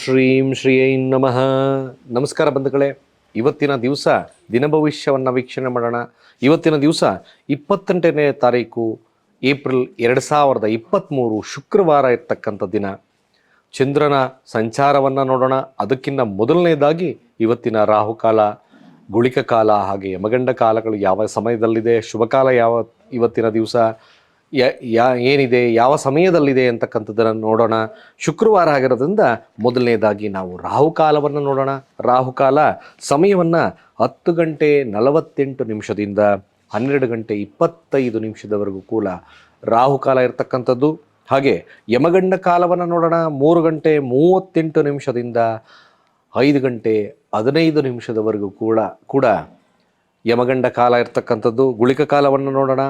ಶ್ರೀಂ ಶ್ರೀಯೈ ನಮಃ. ನಮಸ್ಕಾರ ಬಂಧುಗಳೇ, ಇವತ್ತಿನ ದಿವಸ ದಿನ ಭವಿಷ್ಯವನ್ನು ವೀಕ್ಷಣೆ ಮಾಡೋಣ. ಇವತ್ತಿನ ದಿವಸ ಇಪ್ಪತ್ತೆಂಟನೇ ತಾರೀಕು ಏಪ್ರಿಲ್ ಎರಡು ಸಾವಿರದ ಇಪ್ಪತ್ತ್ಮೂರು ಶುಕ್ರವಾರ ಇರ್ತಕ್ಕಂಥ ದಿನ. ಚಂದ್ರನ ಸಂಚಾರವನ್ನು ನೋಡೋಣ. ಅದಕ್ಕಿಂತ ಮೊದಲನೇದಾಗಿ ಇವತ್ತಿನ ರಾಹುಕಾಲ ಗುಳಿಕ ಕಾಲ ಹಾಗೆ ಯಮಗಂಡ ಕಾಲಗಳು ಯಾವ ಸಮಯದಲ್ಲಿದೆ, ಶುಭಕಾಲ ಯಾವ ಇವತ್ತಿನ ದಿವಸ ಯ- ಏನಿದೆ, ಯಾವ ಸಮಯದಲ್ಲಿದೆ ಅಂತಕ್ಕಂಥದ್ದನ್ನು ನೋಡೋಣ. ಶುಕ್ರವಾರ ಆಗಿರೋದ್ರಿಂದ ಮೊದಲನೇದಾಗಿ ನಾವು ರಾಹುಕಾಲವನ್ನು ನೋಡೋಣ. ರಾಹುಕಾಲ ಸಮಯವನ್ನು ಹತ್ತು ಗಂಟೆ ನಲವತ್ತೆಂಟು ನಿಮಿಷದಿಂದ ಹನ್ನೆರಡು ಗಂಟೆ ಇಪ್ಪತ್ತೈದು ನಿಮಿಷದವರೆಗೂ ಕೂಡ ರಾಹುಕಾಲ ಇರತಕ್ಕಂಥದ್ದು. ಹಾಗೆ ಯಮಗಂಡ ಕಾಲವನ್ನು ನೋಡೋಣ. ಮೂರು ಗಂಟೆ ಮೂವತ್ತೆಂಟು ನಿಮಿಷದಿಂದ ಐದು ಗಂಟೆ ಹದಿನೈದು ನಿಮಿಷದವರೆಗೂ ಕೂಡ ಕೂಡ ಯಮಗಂಡ ಕಾಲ ಇರ್ತಕ್ಕಂಥದ್ದು. ಗುಳಿಕ ಕಾಲವನ್ನು ನೋಡೋಣ.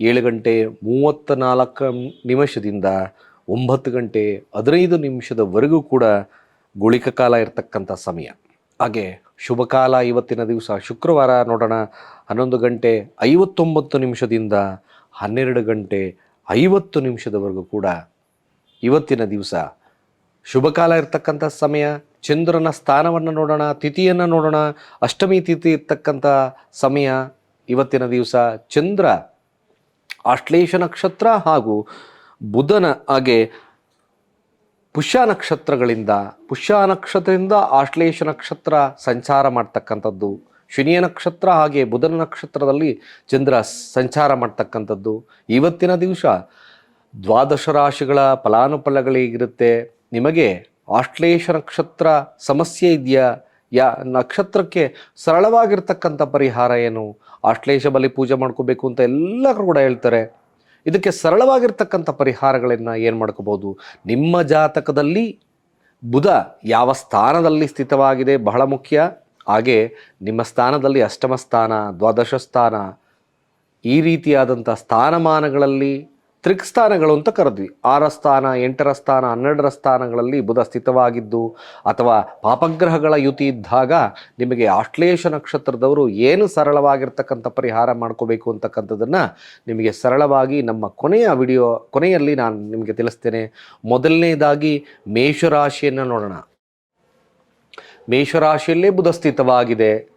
ಏಳು ಗಂಟೆ ಮೂವತ್ತ ನಾಲ್ಕು ನಿಮಿಷದಿಂದ ಒಂಬತ್ತು ಗಂಟೆ ಹದಿನೈದು ನಿಮಿಷದವರೆಗೂ ಕೂಡ ಗುಳಿಕ ಕಾಲ ಇರತಕ್ಕಂಥ ಸಮಯ. ಹಾಗೆ ಶುಭ ಕಾಲ ಇವತ್ತಿನ ದಿವಸ ಶುಕ್ರವಾರ ನೋಡೋಣ. ಹನ್ನೊಂದು ಗಂಟೆ ಐವತ್ತೊಂಬತ್ತು ನಿಮಿಷದಿಂದ ಹನ್ನೆರಡು ಗಂಟೆ ಐವತ್ತು ನಿಮಿಷದವರೆಗೂ ಕೂಡ ಇವತ್ತಿನ ದಿವಸ ಶುಭ ಕಾಲ ಇರ್ತಕ್ಕಂಥ ಸಮಯ. ಚಂದ್ರನ ಸ್ಥಾನವನ್ನು ನೋಡೋಣ, ತಿಥಿಯನ್ನು ನೋಡೋಣ, ಅಷ್ಟಮಿ ತಿಥಿ ಇರ್ತಕ್ಕಂಥ ಸಮಯ. ಇವತ್ತಿನ ದಿವಸ ಚಂದ್ರ ಆಶ್ಲೇಷ ನಕ್ಷತ್ರ ಹಾಗೂ ಬುಧನ ಹಾಗೆ ಪುಷ್ಯ ನಕ್ಷತ್ರಗಳಿಂದ, ಪುಷ್ಯ ನಕ್ಷತ್ರದಿಂದ ಆಶ್ಲೇಷ ನಕ್ಷತ್ರ ಸಂಚಾರ ಮಾಡ್ತಕ್ಕಂಥದ್ದು. ಶನಿಯ ನಕ್ಷತ್ರ ಹಾಗೆ ಬುಧನ ನಕ್ಷತ್ರದಲ್ಲಿ ಚಂದ್ರ ಸಂಚಾರ ಮಾಡ್ತಕ್ಕಂಥದ್ದು. ಇವತ್ತಿನ ದಿವಸ ದ್ವಾದಶ ರಾಶಿಗಳ ಫಲಾನುಫಲಗಳೇಗಿರುತ್ತೆ ನಿಮಗೆ ಆಶ್ಲೇಷ ನಕ್ಷತ್ರ ಸಮಸ್ಯೆ ಇದೆಯಾ? ಯಾ ನಕ್ಷತ್ರಕ್ಕೆ ಸರಳವಾಗಿರ್ತಕ್ಕಂಥ ಪರಿಹಾರ ಏನು? ಆಶ್ಲೇಷ ಬಲಿ ಪೂಜೆ ಮಾಡ್ಕೋಬೇಕು ಅಂತ ಎಲ್ಲರೂ ಕೂಡ ಹೇಳ್ತಾರೆ. ಇದಕ್ಕೆ ಸರಳವಾಗಿರ್ತಕ್ಕಂಥ ಪರಿಹಾರಗಳನ್ನು ಏನು ಮಾಡ್ಕೋಬೋದು ನಿಮ್ಮ ಜಾತಕದಲ್ಲಿ ಬುಧ ಯಾವ ಸ್ಥಾನದಲ್ಲಿ ಸ್ಥಿತವಾಗಿದೆ? ಬಹಳ ಮುಖ್ಯ. ಹಾಗೆ ನಿಮ್ಮ ಸ್ಥಾನದಲ್ಲಿ ಅಷ್ಟಮ ಸ್ಥಾನ, ದ್ವಾದಶ ಸ್ಥಾನ, ಈ ರೀತಿಯಾದಂಥ ಸ್ಥಾನಮಾನಗಳಲ್ಲಿ ತ್ರಿಕ್ಸ್ಥಾನಗಳು ಅಂತ ಕರೆದ್ವಿ. ಆರ ಸ್ಥಾನ, ಎಂಟರ ಸ್ಥಾನ, ಹನ್ನೆರಡರ ಸ್ಥಾನಗಳಲ್ಲಿ ಬುಧ ಸ್ಥಿತವಾಗಿದ್ದು, ಅಥವಾ ಪಾಪಗ್ರಹಗಳ ಯುತಿ ಇದ್ದಾಗ ನಿಮಗೆ ಆಶ್ಲೇಷ ನಕ್ಷತ್ರದವರು ಏನು ಸರಳವಾಗಿರ್ತಕ್ಕಂಥ ಪರಿಹಾರ ಮಾಡ್ಕೋಬೇಕು ಅಂತಕ್ಕಂಥದ್ದನ್ನು ನಿಮಗೆ ಸರಳವಾಗಿ ನಮ್ಮ ಕೊನೆಯ ವಿಡಿಯೋ, ಕೊನೆಯಲ್ಲಿ ನಾನು ನಿಮಗೆ ತಿಳಿಸ್ತೇನೆ. ಮೊದಲನೇದಾಗಿ ಮೇಷರಾಶಿಯನ್ನು ನೋಡೋಣ. ಮೇಷರಾಶಿಯಲ್ಲೇ ಬುಧ ಸ್ಥಿತವಾಗಿದೆ.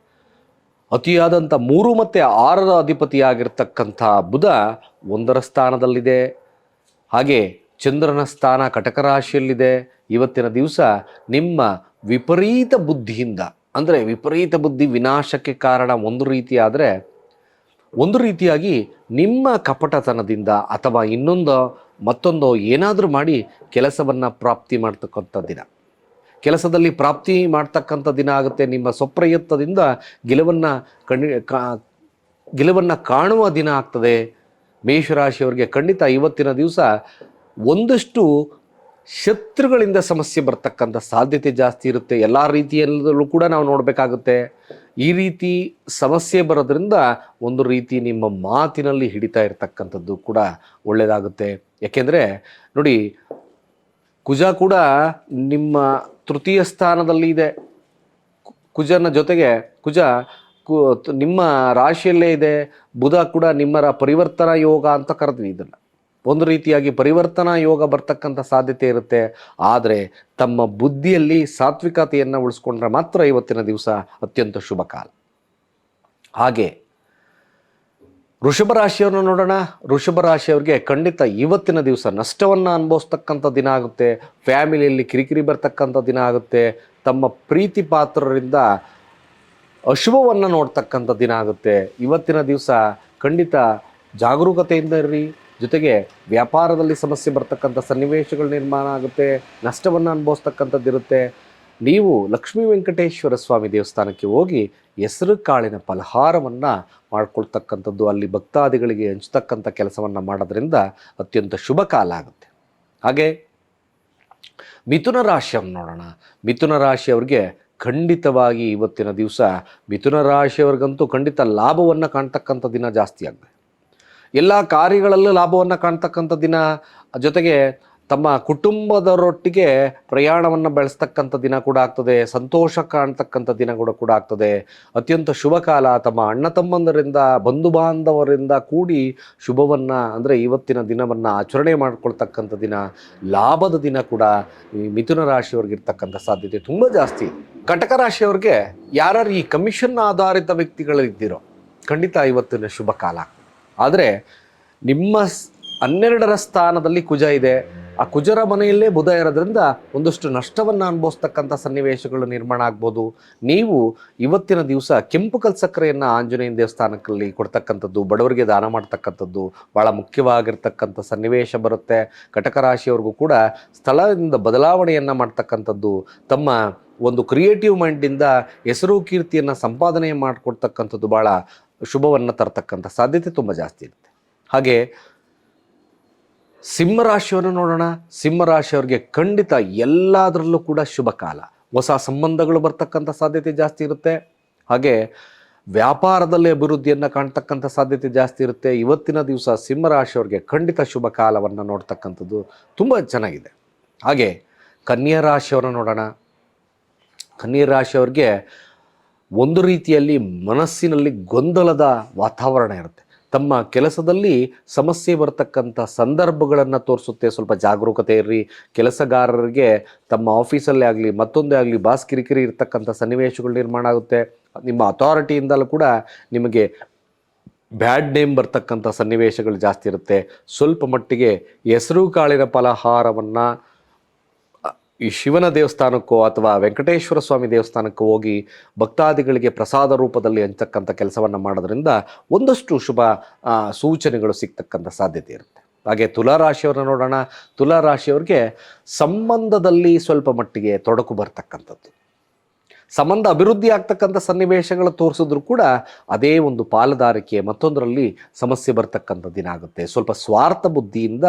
ಅತಿಯಾದಂಥ ಮೂರು ಮತ್ತು ಆರರ ಅಧಿಪತಿಯಾಗಿರ್ತಕ್ಕಂಥ ಬುಧ ಒಂದರ ಸ್ಥಾನದಲ್ಲಿದೆ. ಹಾಗೆ ಚಂದ್ರನ ಸ್ಥಾನ ಕಟಕ ರಾಶಿಯಲ್ಲಿದೆ ಇವತ್ತಿನ ದಿವಸ ನಿಮ್ಮ ವಿಪರೀತ ಬುದ್ಧಿಯಿಂದ, ಅಂದರೆ ವಿಪರೀತ ಬುದ್ಧಿ ವಿನಾಶಕ್ಕೆ ಕಾರಣ ಒಂದು ರೀತಿಯಾದರೆ, ಒಂದು ರೀತಿಯಾಗಿ ನಿಮ್ಮ ಕಪಟತನದಿಂದ ಅಥವಾ ಇನ್ನೊಂದು ಮತ್ತೊಂದು ಏನಾದರೂ ಮಾಡಿ ಕೆಲಸವನ್ನು ಪ್ರಾಪ್ತಿ ಮಾಡ್ತಕ್ಕಂಥ ದಿನ. ಕೆಲಸದಲ್ಲಿ ಪ್ರಾಪ್ತಿ ಮಾಡ್ತಕ್ಕಂಥ ದಿನ ಆಗುತ್ತೆ. ನಿಮ್ಮ ಸ್ವಪ್ರಯತ್ನದಿಂದ ಗೆಲುವನ್ನು ಕಣ್ಣಿ ಕಾ, ಗೆಲುವನ್ನು ಕಾಣುವ ದಿನ ಆಗ್ತದೆ. ಮೇಷರಾಶಿಯವರಿಗೆ ಖಂಡಿತ ಇವತ್ತಿನ ದಿವಸ ಒಂದಷ್ಟು ಶತ್ರುಗಳಿಂದ ಸಮಸ್ಯೆ ಬರ್ತಕ್ಕಂಥ ಸಾಧ್ಯತೆ ಜಾಸ್ತಿ ಇರುತ್ತೆ. ಎಲ್ಲ ರೀತಿಯಲ್ಲೂ ಕೂಡ ನಾವು ನೋಡಬೇಕಾಗುತ್ತೆ. ಈ ರೀತಿ ಸಮಸ್ಯೆ ಬರೋದ್ರಿಂದ ಒಂದು ರೀತಿ ನಿಮ್ಮ ಮಾತಿನಲ್ಲಿ ಹಿಡಿತಾ ಇರತಕ್ಕಂಥದ್ದು ಕೂಡ ಒಳ್ಳೆಯದಾಗುತ್ತೆ ಯಾಕೆಂದರೆ ನೋಡಿ ಕುಜ ಕೂಡ ನಿಮ್ಮ ತೃತೀಯ ಸ್ಥಾನದಲ್ಲಿ ಇದೆ. ಕುಜನ ಜೊತೆಗೆ ಕುಜ ನಿಮ್ಮ ರಾಶಿಯಲ್ಲೇ ಇದೆ. ಬುಧ ಕೂಡ ನಿಮ್ಮರ ಪರಿವರ್ತನಾ ಯೋಗ ಅಂತ ಕರೆದ್ವಿ ಇದನ್ನು. ಒಂದು ರೀತಿಯಾಗಿ ಪರಿವರ್ತನಾ ಯೋಗ ಬರ್ತಕ್ಕಂಥ ಸಾಧ್ಯತೆ ಇರುತ್ತೆ. ಆದರೆ ತಮ್ಮ ಬುದ್ಧಿಯಲ್ಲಿ ಸಾತ್ವಿಕತೆಯನ್ನು ಉಳಿಸ್ಕೊಂಡ್ರೆ ಮಾತ್ರ ಇವತ್ತಿನ ದಿವಸ ಅತ್ಯಂತ ಶುಭ ಕಾಲ. ಹಾಗೆ ವೃಷಭ ರಾಶಿಯವ್ರನ್ನ ನೋಡೋಣ. ವೃಷಭ ರಾಶಿಯವ್ರಿಗೆ ಖಂಡಿತ ಇವತ್ತಿನ ದಿವಸ ನಷ್ಟವನ್ನು ಅನುಭವಿಸ್ತಕ್ಕಂಥ ದಿನ ಆಗುತ್ತೆ. ಫ್ಯಾಮಿಲಿಯಲ್ಲಿ ಕಿರಿಕಿರಿ ಬರ್ತಕ್ಕಂಥ ದಿನ ಆಗುತ್ತೆ. ತಮ್ಮ ಪ್ರೀತಿ ಪಾತ್ರರಿಂದ ಅಶುಭವನ್ನು ನೋಡ್ತಕ್ಕಂಥ ದಿನ ಆಗುತ್ತೆ. ಇವತ್ತಿನ ದಿವಸ ಖಂಡಿತ ಜಾಗರೂಕತೆಯಿಂದ ಇರ್ರಿ. ಜೊತೆಗೆ ವ್ಯಾಪಾರದಲ್ಲಿ ಸಮಸ್ಯೆ ಬರ್ತಕ್ಕಂಥ ಸನ್ನಿವೇಶಗಳು ನಿರ್ಮಾಣ ಆಗುತ್ತೆ. ನಷ್ಟವನ್ನು ಅನುಭವಿಸ್ತಕ್ಕಂಥದ್ದು ಇರುತ್ತೆ ನೀವು ಲಕ್ಷ್ಮೀ ವೆಂಕಟೇಶ್ವರ ಸ್ವಾಮಿ ದೇವಸ್ಥಾನಕ್ಕೆ ಹೋಗಿ ಹೆಸರು ಕಾಳಿನ ಫಲಹಾರವನ್ನು ಮಾಡ್ಕೊಳ್ತಕ್ಕಂಥದ್ದು, ಅಲ್ಲಿ ಭಕ್ತಾದಿಗಳಿಗೆ ಹಂಚ್ತಕ್ಕಂಥ ಕೆಲಸವನ್ನು ಮಾಡೋದ್ರಿಂದ ಅತ್ಯಂತ ಶುಭ ಕಾಲ ಆಗುತ್ತೆ. ಹಾಗೆ ಮಿಥುನ ರಾಶಿಯನ್ನು ನೋಡೋಣ. ಮಿಥುನ ರಾಶಿಯವ್ರಿಗೆ ಖಂಡಿತವಾಗಿ ಇವತ್ತಿನ ದಿವಸ ಮಿಥುನ ರಾಶಿಯವ್ರಿಗಂತೂ ಖಂಡಿತ ಲಾಭವನ್ನು ಕಾಣ್ತಕ್ಕಂಥ ದಿನ ಜಾಸ್ತಿ ಆಗಿದೆ ಎಲ್ಲ ಕಾರ್ಯಗಳಲ್ಲೂ ಲಾಭವನ್ನು ಕಾಣ್ತಕ್ಕಂಥ ದಿನ, ಜೊತೆಗೆ ತಮ್ಮ ಕುಟುಂಬದರೊಟ್ಟಿಗೆ ಪ್ರಯಾಣವನ್ನು ಬೆಳೆಸ್ತಕ್ಕಂಥ ದಿನ ಕೂಡ ಆಗ್ತದೆ, ಸಂತೋಷ ಕಾಣ್ತಕ್ಕಂಥ ದಿನ ಕೂಡ ಕೂಡ ಆಗ್ತದೆ. ಅತ್ಯಂತ ಶುಭ ಕಾಲ, ತಮ್ಮ ಅಣ್ಣ ತಮ್ಮಂದರಿಂದ, ಬಂಧು ಬಾಂಧವರಿಂದ ಕೂಡಿ ಶುಭವನ್ನು ಅಂದರೆ ಇವತ್ತಿನ ದಿನವನ್ನು ಆಚರಣೆ ಮಾಡ್ಕೊಳ್ತಕ್ಕಂಥ ದಿನ, ಲಾಭದ ದಿನ ಕೂಡ ಈ ಮಿಥುನ ರಾಶಿಯವ್ರಿಗೆ ಇರ್ತಕ್ಕಂಥ ಸಾಧ್ಯತೆ ತುಂಬ ಜಾಸ್ತಿ. ಕಟಕ ರಾಶಿಯವ್ರಿಗೆ ಯಾರ್ಯಾರು ಈ ಕಮಿಷನ್ ಆಧಾರಿತ ವ್ಯಕ್ತಿಗಳಿದ್ದೀರೋ ಖಂಡಿತ ಇವತ್ತಿನ ಶುಭ ಕಾಲ. ಆದರೆ ನಿಮ್ಮ ಹನ್ನೆರಡರ ಸ್ಥಾನದಲ್ಲಿ ಕುಜ ಇದೆ. ಆ ಕುಜರ ಮನೆಯಲ್ಲೇ ಬುಧ ಇರೋದ್ರಿಂದ ಒಂದಷ್ಟು ನಷ್ಟವನ್ನು ಅನುಭವಿಸ್ತಕ್ಕಂಥ ಸನ್ನಿವೇಶಗಳು ನಿರ್ಮಾಣ ಆಗ್ಬೋದು. ನೀವು ಇವತ್ತಿನ ದಿವಸ ಕೆಂಪು ಕಲ್ಸಕ್ಕರೆಯನ್ನು ಆಂಜನೇಯ ದೇವಸ್ಥಾನಕ್ಕಲ್ಲಿ ಕೊಡ್ತಕ್ಕಂಥದ್ದು, ಬಡವರಿಗೆ ದಾನ ಮಾಡ್ತಕ್ಕಂಥದ್ದು ಭಾಳ ಮುಖ್ಯವಾಗಿರ್ತಕ್ಕಂಥ ಸನ್ನಿವೇಶ ಬರುತ್ತೆ. ಕಟಕ ರಾಶಿಯವ್ರಿಗೂ ಕೂಡ ಸ್ಥಳದಿಂದ ಬದಲಾವಣೆಯನ್ನು ಮಾಡ್ತಕ್ಕಂಥದ್ದು, ತಮ್ಮ ಒಂದು ಕ್ರಿಯೇಟಿವ್ ಮೈಂಡಿಂದ ಹೆಸರು ಕೀರ್ತಿಯನ್ನು ಸಂಪಾದನೆ ಮಾಡಿಕೊಡ್ತಕ್ಕಂಥದ್ದು ಭಾಳ ಶುಭವನ್ನು ತರ್ತಕ್ಕಂಥ ಸಾಧ್ಯತೆ ತುಂಬ ಜಾಸ್ತಿ ಇರುತ್ತೆ. ಹಾಗೆ ಸಿಂಹರಾಶಿಯನ್ನು ನೋಡೋಣ. ಸಿಂಹರಾಶಿಯವ್ರಿಗೆ ಖಂಡಿತ ಎಲ್ಲದರಲ್ಲೂ ಕೂಡ ಶುಭ ಕಾಲ. ಹೊಸ ಸಂಬಂಧಗಳು ಬರ್ತಕ್ಕಂಥ ಸಾಧ್ಯತೆ ಜಾಸ್ತಿ ಇರುತ್ತೆ. ಹಾಗೆ ವ್ಯಾಪಾರದಲ್ಲಿ ಅಭಿವೃದ್ಧಿಯನ್ನು ಕಾಣ್ತಕ್ಕಂಥ ಸಾಧ್ಯತೆ ಜಾಸ್ತಿ ಇರುತ್ತೆ. ಇವತ್ತಿನ ದಿವಸ ಸಿಂಹರಾಶಿಯವ್ರಿಗೆ ಖಂಡಿತ ಶುಭ ಕಾಲವನ್ನು ನೋಡ್ತಕ್ಕಂಥದ್ದು ತುಂಬ ಚೆನ್ನಾಗಿದೆ. ಹಾಗೆ ಕನ್ಯಾ ನೋಡೋಣ. ಕನ್ಯಾ ರಾಶಿಯವ್ರಿಗೆ ಒಂದು ರೀತಿಯಲ್ಲಿ ಮನಸ್ಸಿನಲ್ಲಿ ಗೊಂದಲದ ವಾತಾವರಣ ಇರುತ್ತೆ. ತಮ್ಮ ಕೆಲಸದಲ್ಲಿ ಸಮಸ್ಯೆ ಬರತಕ್ಕಂಥ ಸಂದರ್ಭಗಳನ್ನು ತೋರಿಸುತ್ತೆ. ಸ್ವಲ್ಪ ಜಾಗರೂಕತೆ ಇರ್ರಿ. ಕೆಲಸಗಾರರಿಗೆ ತಮ್ಮ ಆಫೀಸಲ್ಲೇ ಆಗಲಿ, ಮತ್ತೊಂದೇ ಆಗಲಿ ಬಾಸ್ ಕಿರಿಕಿರಿ ಇರ್ತಕ್ಕಂಥ ಸನ್ನಿವೇಶಗಳು ನಿರ್ಮಾಣ ಆಗುತ್ತೆ. ನಿಮ್ಮ ಅಥಾರಿಟಿಯಿಂದಲೂ ಕೂಡ ನಿಮಗೆ ಬ್ಯಾಡ್ ನೇಮ್ ಬರ್ತಕ್ಕಂಥ ಸನ್ನಿವೇಶಗಳು ಜಾಸ್ತಿ ಇರುತ್ತೆ. ಸ್ವಲ್ಪ ಮಟ್ಟಿಗೆ ಹೆಸರು ಕಾಳಿನ ಫಲಹಾರವನ್ನು ಈ ಶಿವನ ದೇವಸ್ಥಾನಕ್ಕೋ ಅಥವಾ ವೆಂಕಟೇಶ್ವರ ಸ್ವಾಮಿ ದೇವಸ್ಥಾನಕ್ಕೋ ಹೋಗಿ ಭಕ್ತಾದಿಗಳಿಗೆ ಪ್ರಸಾದ ರೂಪದಲ್ಲಿ ಹಂಚತಕ್ಕಂಥ ಕೆಲಸವನ್ನು ಮಾಡೋದ್ರಿಂದ ಒಂದಷ್ಟು ಶುಭ ಸೂಚನೆಗಳು ಸಿಗ್ತಕ್ಕಂಥ ಸಾಧ್ಯತೆ ಇರುತ್ತೆ. ಹಾಗೆ ತುಲಾರಾಶಿಯವ್ರನ್ನ ನೋಡೋಣ. ತುಲಾರಾಶಿಯವ್ರಿಗೆ ಸಂಬಂಧದಲ್ಲಿ ಸ್ವಲ್ಪ ಮಟ್ಟಿಗೆ ತೊಡಕು ಬರ್ತಕ್ಕಂಥದ್ದು. ಸಂಬಂಧ ಅಭಿವೃದ್ಧಿ ಆಗ್ತಕ್ಕಂಥ ಸನ್ನಿವೇಶಗಳು ತೋರಿಸಿದ್ರು ಕೂಡ ಅದೇ ಒಂದು ಪಾಲುದಾರಿಕೆ ಮತ್ತೊಂದರಲ್ಲಿ ಸಮಸ್ಯೆ ಬರ್ತಕ್ಕಂಥ ದಿನ ಆಗುತ್ತೆ. ಸ್ವಲ್ಪ ಸ್ವಾರ್ಥ ಬುದ್ಧಿಯಿಂದ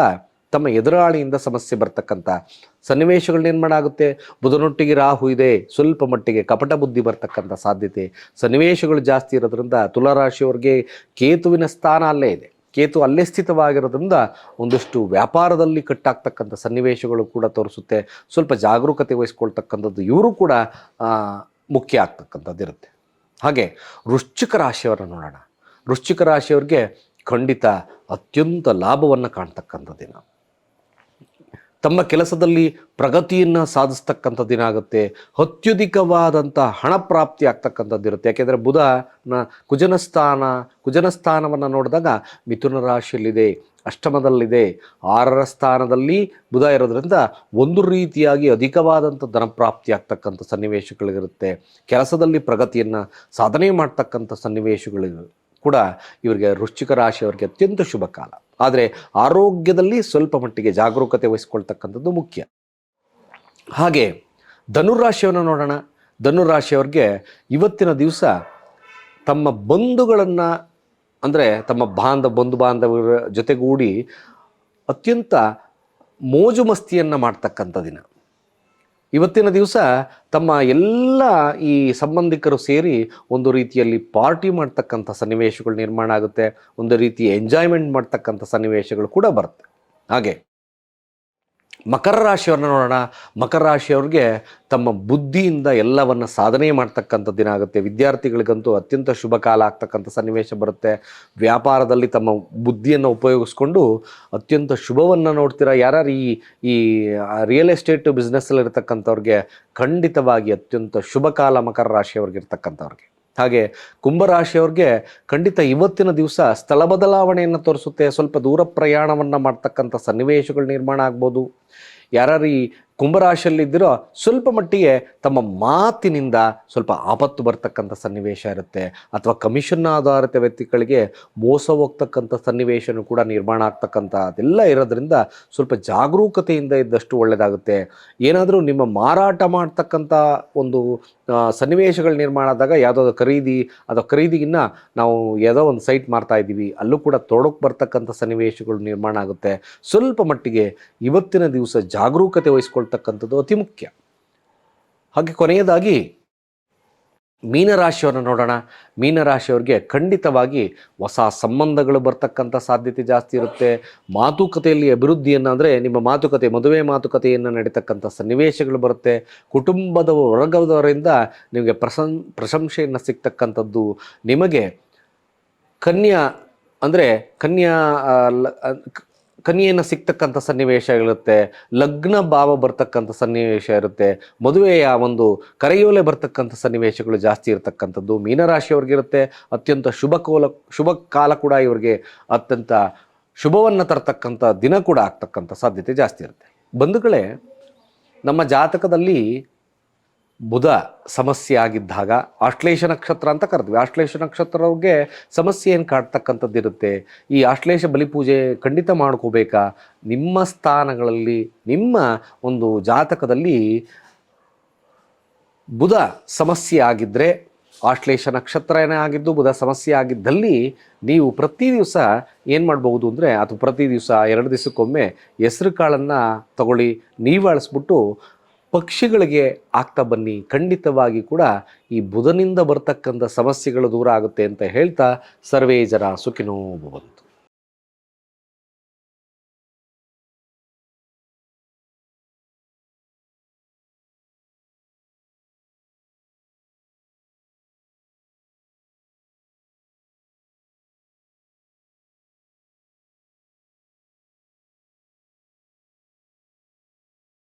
ತಮ್ಮ ಎದುರಾಳಿಯಿಂದ ಸಮಸ್ಯೆ ಬರ್ತಕ್ಕಂಥ ಸನ್ನಿವೇಶಗಳು ಏನು ಮಾಡಾಗುತ್ತೆ? ಬುಧನೊಟ್ಟಿಗೆ ರಾಹು ಇದೆ. ಸ್ವಲ್ಪ ಮಟ್ಟಿಗೆ ಕಪಟ ಬುದ್ಧಿ ಬರ್ತಕ್ಕಂಥ ಸಾಧ್ಯತೆ. ಸನ್ನಿವೇಶಗಳು ಜಾಸ್ತಿ ಇರೋದ್ರಿಂದ ತುಲಾರಾಶಿಯವ್ರಿಗೆ ಕೇತುವಿನ ಸ್ಥಾನ ಅಲ್ಲೇ ಇದೆ. ಕೇತು ಅಲ್ಲೇ ಸ್ಥಿತವಾಗಿರೋದ್ರಿಂದ ಒಂದಷ್ಟು ವ್ಯಾಪಾರದಲ್ಲಿ ಕಟ್ಟಾಗ್ತಕ್ಕಂಥ ಸನ್ನಿವೇಶಗಳು ಕೂಡ ತೋರಿಸುತ್ತೆ. ಸ್ವಲ್ಪ ಜಾಗರೂಕತೆ ವಹಿಸ್ಕೊಳ್ತಕ್ಕಂಥದ್ದು ಇವರು ಕೂಡ ಮುಖ್ಯ ಆಗ್ತಕ್ಕಂಥದ್ದು ಇರುತ್ತೆ. ಹಾಗೆ ವೃಶ್ಚಿಕ ರಾಶಿಯವರನ್ನು ನೋಡೋಣ. ವೃಶ್ಚಿಕ ರಾಶಿಯವ್ರಿಗೆ ಖಂಡಿತ ಅತ್ಯಂತ ಲಾಭವನ್ನು ಕಾಣ್ತಕ್ಕಂಥ ತಮ್ಮ ಕೆಲಸದಲ್ಲಿ ಪ್ರಗತಿಯನ್ನು ಸಾಧಿಸ್ತಕ್ಕಂಥ ದಿನ ಆಗುತ್ತೆ ಅತ್ಯಧಿಕವಾದಂಥ ಹಣ ಪ್ರಾಪ್ತಿ ಆಗ್ತಕ್ಕಂಥದ್ದು ಇರುತ್ತೆ. ಯಾಕೆಂದರೆ ಬುಧನ ಕುಜನ ಸ್ಥಾನ ಕುಜನ ಸ್ಥಾನವನ್ನು ನೋಡಿದಾಗ ಮಿಥುನ ರಾಶಿಯಲ್ಲಿದೆ, ಅಷ್ಟಮದಲ್ಲಿದೆ. ಆರರ ಸ್ಥಾನದಲ್ಲಿ ಬುಧ ಇರೋದ್ರಿಂದ ಒಂದು ರೀತಿಯಾಗಿ ಅಧಿಕವಾದಂಥ ಧನಪ್ರಾಪ್ತಿ ಆಗ್ತಕ್ಕಂಥ ಸನ್ನಿವೇಶಗಳಿರುತ್ತೆ. ಕೆಲಸದಲ್ಲಿ ಪ್ರಗತಿಯನ್ನು ಸಾಧನೆ ಮಾಡ್ತಕ್ಕಂಥ ಸನ್ನಿವೇಶಗಳು ಕೂಡ ಇವರಿಗೆ ವೃಶ್ಚಿಕ ರಾಶಿಯವರಿಗೆ ಅತ್ಯಂತ ಶುಭ ಕಾಲ ಆದರೆ ಆರೋಗ್ಯದಲ್ಲಿ ಸ್ವಲ್ಪ ಮಟ್ಟಿಗೆ ಜಾಗರೂಕತೆ ವಹಿಸ್ಕೊಳ್ತಕ್ಕಂಥದ್ದು ಮುಖ್ಯ. ಹಾಗೆ ಧನುರಾಶಿಯನ್ನು ನೋಡೋಣ. ಧನುರಾಶಿಯವ್ರಿಗೆ ಇವತ್ತಿನ ದಿವಸ ತಮ್ಮ ಬಂಧುಗಳನ್ನು ಅಂದರೆ ತಮ್ಮ ಬಾಂಧ, ಬಂಧು ಬಾಂಧವರ ಜೊತೆಗೂಡಿ ಅತ್ಯಂತ ಮೋಜು ಮಸ್ತಿಯನ್ನು ಮಾಡ್ತಕ್ಕಂಥ ದಿನ. ಇವತ್ತಿನ ದಿವಸ ತಮ್ಮ ಎಲ್ಲ ಈ ಸಂಬಂಧಿಕರು ಸೇರಿ ಒಂದು ರೀತಿಯಲ್ಲಿ ಪಾರ್ಟಿ ಮಾಡ್ತಕ್ಕಂಥ ಸನ್ನಿವೇಶಗಳು ನಿರ್ಮಾಣ ಆಗುತ್ತೆ, ಒಂದು ರೀತಿ ಎಂಜಾಯ್ಮೆಂಟ್ ಮಾಡ್ತಕ್ಕಂಥ ಸನ್ನಿವೇಶಗಳು ಕೂಡ ಬರುತ್ತೆ. ಹಾಗೆ. ಮಕರ ರಾಶಿಯವ್ರನ್ನ ನೋಡೋಣ. ಮಕರ ರಾಶಿಯವ್ರಿಗೆ ತಮ್ಮ ಬುದ್ಧಿಯಿಂದ ಎಲ್ಲವನ್ನು ಸಾಧನೆ ಮಾಡ್ತಕ್ಕಂಥ ದಿನ ಆಗುತ್ತೆ. ವಿದ್ಯಾರ್ಥಿಗಳಿಗಂತೂ ಅತ್ಯಂತ ಶುಭ ಕಾಲ ಆಗ್ತಕ್ಕಂಥ ಸನ್ನಿವೇಶ ಬರುತ್ತೆ. ವ್ಯಾಪಾರದಲ್ಲಿ ತಮ್ಮ ಬುದ್ಧಿಯನ್ನು ಉಪಯೋಗಿಸ್ಕೊಂಡು ಅತ್ಯಂತ ಶುಭವನ್ನು ನೋಡ್ತೀರಾ? ಯಾರ್ಯಾರು ಈ ಈ ರಿಯಲ್ ಎಸ್ಟೇಟ್ ಬಿಸ್ನೆಸ್ಸಲ್ಲಿರ್ತಕ್ಕಂಥವ್ರಿಗೆ ಖಂಡಿತವಾಗಿ ಅತ್ಯಂತ ಶುಭ ಕಾಲ ಮಕರ ರಾಶಿಯವ್ರಿಗೆ ಇರ್ತಕ್ಕಂಥವ್ರಿಗೆ ಹಾಗೆ ಕುಂಭರಾಶಿಯವ್ರಿಗೆ ಖಂಡಿತ ಇವತ್ತಿನ ದಿವಸ ಸ್ಥಳ ಬದಲಾವಣೆಯನ್ನು ತೋರಿಸುತ್ತೆ. ಸ್ವಲ್ಪ ದೂರ ಪ್ರಯಾಣವನ್ನು ಮಾಡ್ತಕ್ಕಂಥ ಸನ್ನಿವೇಶಗಳು ನಿರ್ಮಾಣ ಆಗ್ಬೋದು. ಯಾರೀ ಕುಂಭರಾಶಿಯಲ್ಲಿದ್ದೀರೋ ಸ್ವಲ್ಪ ಮಟ್ಟಿಗೆ ತಮ್ಮ ಮಾತಿನಿಂದ ಸ್ವಲ್ಪ ಆಪತ್ತು ಬರ್ತಕ್ಕಂಥ ಸನ್ನಿವೇಶ ಇರುತ್ತೆ. ಅಥವಾ ಕಮಿಷನ್ ಆಧಾರಿತ ವ್ಯಕ್ತಿಗಳಿಗೆ ಮೋಸ ಹೋಗ್ತಕ್ಕಂಥ ಸನ್ನಿವೇಶನೂ ಕೂಡ ನಿರ್ಮಾಣ ಆಗ್ತಕ್ಕಂಥ ಅದೆಲ್ಲ ಇರೋದ್ರಿಂದ ಸ್ವಲ್ಪ ಜಾಗರೂಕತೆಯಿಂದ ಇದ್ದಷ್ಟು ಒಳ್ಳೆಯದಾಗುತ್ತೆ ಏನಾದರೂ ನಿಮ್ಮ ಮಾರಾಟ ಮಾಡ್ತಕ್ಕಂಥ ಒಂದು ಸನ್ನಿವೇಶಗಳು ನಿರ್ಮಾಣ ಆದಾಗ ಯಾವುದಾದ್ರು ಖರೀದಿ, ಅಥವಾ ಖರೀದಿಗಿನ್ನ ನಾವು ಯಾವುದೋ ಒಂದು ಸೈಟ್ ಮಾಡ್ತಾ ಇದ್ದೀವಿ, ಅಲ್ಲೂ ಕೂಡ ತೊಡಕ್ಕೆ ಬರ್ತಕ್ಕಂಥ ಸನ್ನಿವೇಶಗಳು ನಿರ್ಮಾಣ ಆಗುತ್ತೆ. ಸ್ವಲ್ಪ ಮಟ್ಟಿಗೆ ಇವತ್ತಿನ ದಿವಸ ಜಾಗರೂಕತೆ ವಹಿಸ್ಕೊಳ್ತಕ್ಕಂಥದ್ದು ಅತಿ ಮುಖ್ಯ. ಹಾಗೆ ಕೊನೆಯದಾಗಿ ಮೀನರಾಶಿಯವರನ್ನು ನೋಡೋಣ. ಮೀನರಾಶಿಯವ್ರಿಗೆ ಖಂಡಿತವಾಗಿ ಹೊಸ ಸಂಬಂಧಗಳು ಬರ್ತಕ್ಕಂಥ ಸಾಧ್ಯತೆ ಜಾಸ್ತಿ ಇರುತ್ತೆ. ಮಾತುಕತೆಯಲ್ಲಿ ಅಭಿವೃದ್ಧಿಯನ್ನು ಅಂದರೆ ನಿಮ್ಮ ಮಾತುಕತೆ, ಮದುವೆ ಮಾತುಕತೆಯನ್ನು ನಡೀತಕ್ಕಂಥ ಸನ್ನಿವೇಶಗಳು ಬರುತ್ತೆ. ಕುಟುಂಬದ ವರ್ಗದವರಿಂದ ನಿಮಗೆ ಪ್ರಸನ್ ಪ್ರಶಂಸೆಯನ್ನು ಸಿಗ್ತಕ್ಕಂಥದ್ದು ನಿಮಗೆ ಕನ್ಯಾ ಅಂದರೆ ಕನ್ಯಾ ಸಿಕ್ತಕ್ಕಂಥ ಸನ್ನಿವೇಶ ಇರುತ್ತೆ, ಲಗ್ನ ಭಾವ ಬರ್ತಕ್ಕಂಥ ಸನ್ನಿವೇಶ ಇರುತ್ತೆ, ಮದುವೆಯ ಒಂದು ಕರೆಯೋಲೆ ಬರ್ತಕ್ಕಂಥ ಸನ್ನಿವೇಶಗಳು ಜಾಸ್ತಿ ಇರತಕ್ಕಂಥದ್ದು, ಮೀನರಾಶಿಯವ್ರಿಗಿರುತ್ತೆ, ಅತ್ಯಂತ ಶುಭ ಕೋಲ ಶುಭ ಕಾಲ ಕೂಡ ಇವರಿಗೆ ಅತ್ಯಂತ ಶುಭವನ್ನು ತರ್ತಕ್ಕಂಥ ದಿನ ಕೂಡ ಆಗ್ತಕ್ಕಂಥ ಸಾಧ್ಯತೆ ಜಾಸ್ತಿ ಇರುತ್ತೆ. ಬಂಧುಗಳೇ, ನಮ್ಮ ಜಾತಕದಲ್ಲಿ ಬುಧ ಸಮಸ್ಯೆ ಆಗಿದ್ದಾಗ ಆಶ್ಲೇಷ ನಕ್ಷತ್ರ ಅಂತ ಕರೆದ್ವಿ. ಆಶ್ಲೇಷ ನಕ್ಷತ್ರವ್ರಿಗೆ ಸಮಸ್ಯೆ ಏನು ಕಾಡ್ತಕ್ಕಂಥದ್ದು ಇರುತ್ತೆ ಈ ಆಶ್ಲೇಷ ಬಲಿಪೂಜೆ ಖಂಡಿತ ಮಾಡ್ಕೋಬೇಕಾ? ನಿಮ್ಮ ಸ್ಥಾನಗಳಲ್ಲಿ, ನಿಮ್ಮ ಒಂದು ಜಾತಕದಲ್ಲಿ ಬುಧ ಸಮಸ್ಯೆ ಆಗಿದ್ದರೆ ಆಶ್ಲೇಷ ನಕ್ಷತ್ರ ಏನೇ ಆಗಿದ್ದು ಬುಧ ಸಮಸ್ಯೆ ಆಗಿದ್ದಲ್ಲಿ ನೀವು ಪ್ರತಿ ದಿವಸ ಏನು ಮಾಡ್ಬೋದು ಅಂದರೆ ಅಥವಾ ಪ್ರತಿ ದಿವಸ ಎರಡು ದಿವಸಕ್ಕೊಮ್ಮೆ ಹೆಸರು ಕಾಳನ್ನು ತಗೊಳ್ಳಿ, ನೀವು ಅಳಿಸ್ಬಿಟ್ಟು ಪಕ್ಷಿಗಳಿಗೆ ಆಗ್ತಾ ಬನ್ನಿ. ಖಂಡಿತವಾಗಿ ಕೂಡ ಈ ಬುಧನಿಂದ ಬರ್ತಕ್ಕಂಥ ಸಮಸ್ಯೆಗಳು ದೂರ ಆಗುತ್ತೆ ಅಂತ ಹೇಳ್ತಾ ಸರ್ವೇ ಜನ ಸುಖಿನೋ ಭವಂತು